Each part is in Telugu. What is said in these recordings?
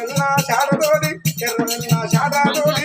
వెళ్ళ చాటతోటి ఎర్ర వెళ్ళ చాటతోటి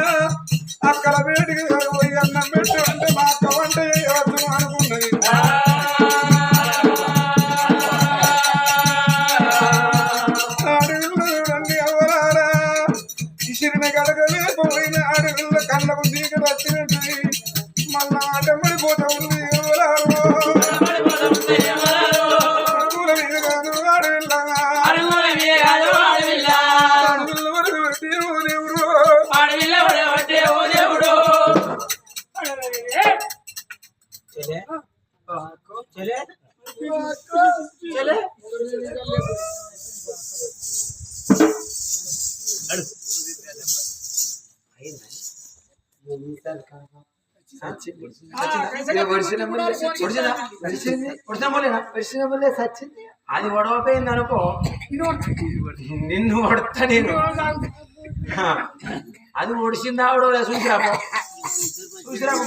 గడగలే పోయిన అడవుల్లో కళ్ళకు చీకటి వచ్చినట్టు అది గొడవపోయింది అనుకో నిన్ను కొడతా నేను. అది ఒడిసిందా ఆవిడ చూసిరాపో చూసిరాపో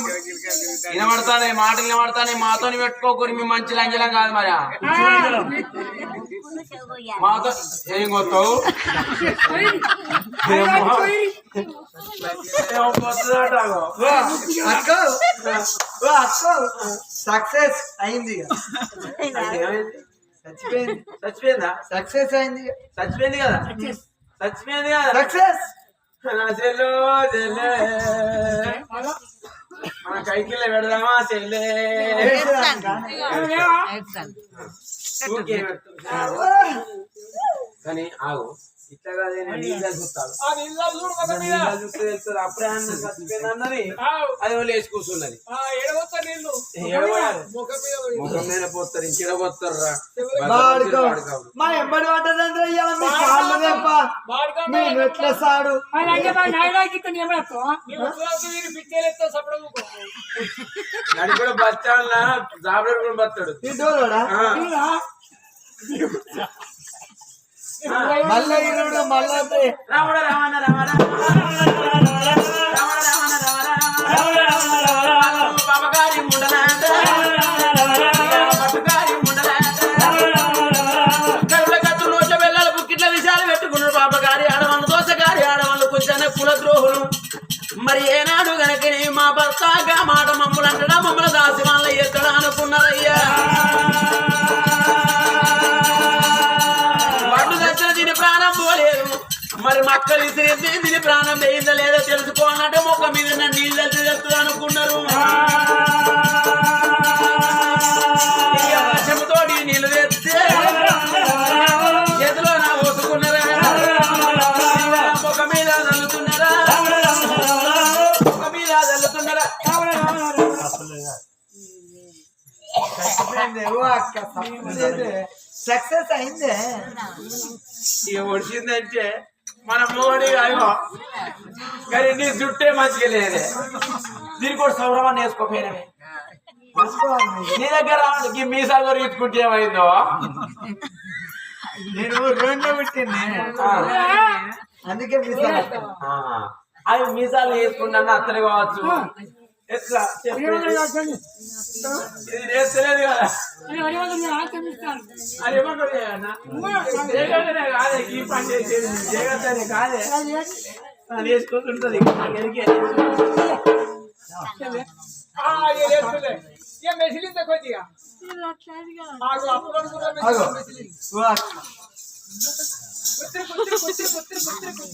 వినబడతానే మాటలు వినబడతానే మాతో పెట్టుకోకూరి మీ మంచి లంజలం కాదు మరి మాతో ఏం కొత్తావు సక్సెస్ అయింది? చచ్చిపోయింది. చచ్చిపోయిందా? సక్సెస్ అయింది. చచ్చిపోయింది కదా? చచ్చిపోయింది కదా? సక్సెస్. చెల్లు చెల్లె. మన కైకిల్ల పెడదామా చెల్లె. కానీ ఆగు. ఇట్లా కాదే నీళ్ళు చూస్తాడు నీళ్ళు చూస్తే తెలుస్తుంది. అప్పుడే అన్న చచ్చిపోయింది అన్నది. అది వాళ్ళు వేసి కూర్చున్నది. ముఖం మీద పోతారు ఇంకెడ పోతారు మా ఎంబడి పడ్డదంటే ఎట్లా సాడు. నడి కూడా బతాడు మళ్ళా ఈరోడు మళ్ళా దోసగారి ఆడవాళ్ళు కొంచెం కుల ద్రోహులు మరి ఏనాడు గనక మా భర్తగా మాట మమ్మల్ని అంటడా మమ్మల్ని దాసి వాళ్ళ ఎక్కడ అనుకున్నారయ్యా మరి మక్కలు ఇసిరేసి దీని ప్రాణం వేయిందా లేదో తెలుసుకోవాలంటే మొక్క మీద ఉన్న నీళ్ళు తెలుస్తుంది అనుకున్నారు ఇక వర్షంతోటి నీళ్ళు తెస్తే చేతిలో నా పోసుకున్నారా? మొక్క మీద చల్లుతున్నారా మొక్క మీద చల్లుతున్నారా సక్సెస్ అయిందే. ఒడిచిందంటే మన మోడీ అయ్యో. కానీ నీ జుట్టే మంచిగా లేదే. దీనికి కూడా సౌరవాన్ని వేసుకోపోయినవి. నీ దగ్గర రావడానికి మీసాలు కూడా ఇచ్చుకుంటే ఏమైందో? నేను రెండు పెట్టింది అందుకే మిస్ ఆ, అవి మీసాలు వేసుకున్నా అత్తనే కావచ్చు. ఎట్లా? కదా అది కాదే ఈ పని చేసేది జగత్తనే కాదే. వేసుకుంటుంటది అక్క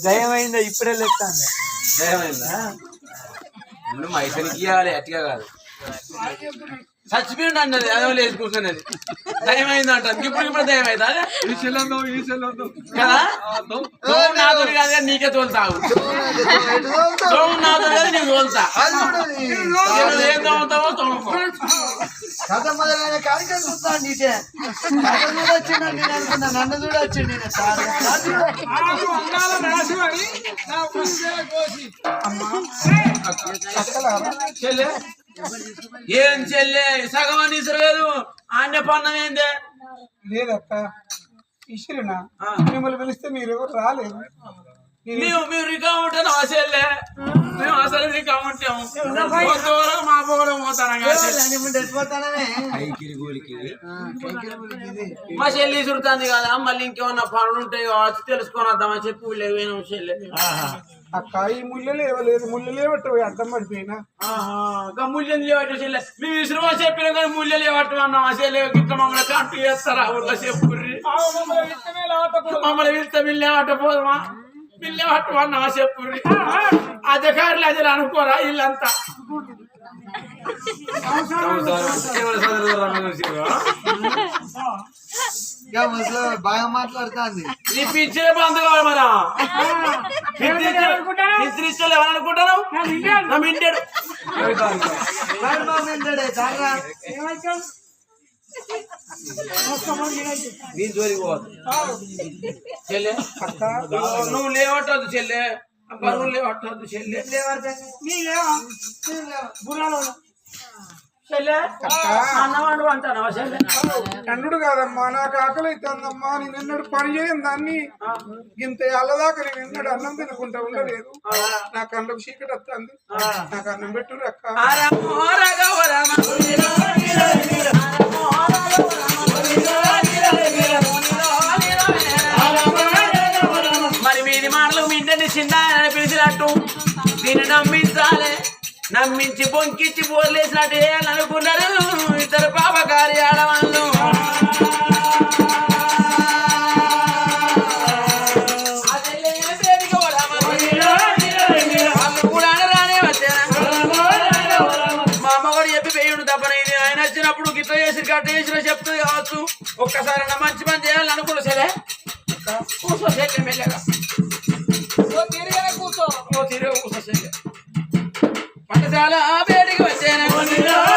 దయమైందా ఇప్పుడే లెత్తాను దయమైందా నువ్వు మైసనికి ఇవ్వాలి అట్టిగా కాదు. చచ్చిపోయింది అన్నది అదే లేచి కూర్చున్నది దయమైంది అంటాను ఇప్పుడు ఇప్పుడు దయమైందా? కదా? కాదు కానీ నీకే తోలుతావు నాతోడు కాదు నీకు తోలుతా నువ్వు ఏం తోలుతావో తోలుకో కథ మొదలైన కార్యక్రమం చూస్తాను నీటే కథ చూడొచ్చిండు నేను అనుకున్నా నన్ను చూడొచ్చిండు నేను సార్. చెల్లె ఏం చెల్లె? సగం అని ఇసరలేదు ఆన్య పన్నం ఏందే? లేదక్క ఇసిరినా. మిమ్మల్ని పిలిస్తే మీరు ఎవరు రాలేదు మేము మేము రికా ఉంటాను ఆ చెల్లె. మేము అసలు రికా ఉంటాము దూరం మా పోవడం పోతాను మా చెల్లి చుడుతుంది కదా మళ్ళీ ఇంకేమన్నా పనులు ఉంటాయి కావచ్చు తెలుసుకొని వద్దామని చెప్పి లేవేను చెల్లె. అక్క ఈ ముళ్ళు లేవలేదు ముళ్ళు లేవట్టు అర్థం పడిపోయినా? ఆహా ముల్యం లేవట్టు చెల్లె? మేము ఇసురు చెప్పిన కానీ ముల్య లేవట్టు అన్నాం చెల్లె గిట్ల మమ్మల్ని కంటు చేస్తారా ఊళ్ళో చెప్పుర్రి? మమ్మల్ని పిలిస్తే మిల్లేవట్టు పోదమా మిల్లేవట్టు అన్నాం చెప్పుర్రి అధికారులు అది అనుకోరా ముసలి బాగా మాట్లాడుతుంది. నీ పిచ్చే బంధు కావాలి మరా పిత్రిస్తలు ఎవరు అనుకుంటారు? నా మింటాడు జోలికి చెల్లె నువ్వు లేవట్టద్దు చెల్లె. బరువు లేవట్టద్దు చెల్లె. అన్నవాడు అంటాను చెల్లె? అన్నుడు కాదమ్మా నాకు ఆకలి అవుతుందమ్మా నేను ఎన్నడు పని చేయను దాన్ని. ఇంత అల్లదాకా నేను ఎన్నడు అన్నం తినకుండా ఉండలేదు. నా కళ్ళకు చీకటి వస్తుంది. నాకు అన్నం పెట్టు అక్క. వేయుడు తప్పనైంది ఆయన వచ్చినప్పుడు గిట్ల చేసి గట్ట చేసిన చెప్తుంది కావచ్చు. ఒక్కసారి నా మంచి పని చేయాలని అనుకున్నా సరే కూర్చో కూర్చో. ఓ తిరిగి కూర్చో సెల్లె పట్టశాల వచ్చాను.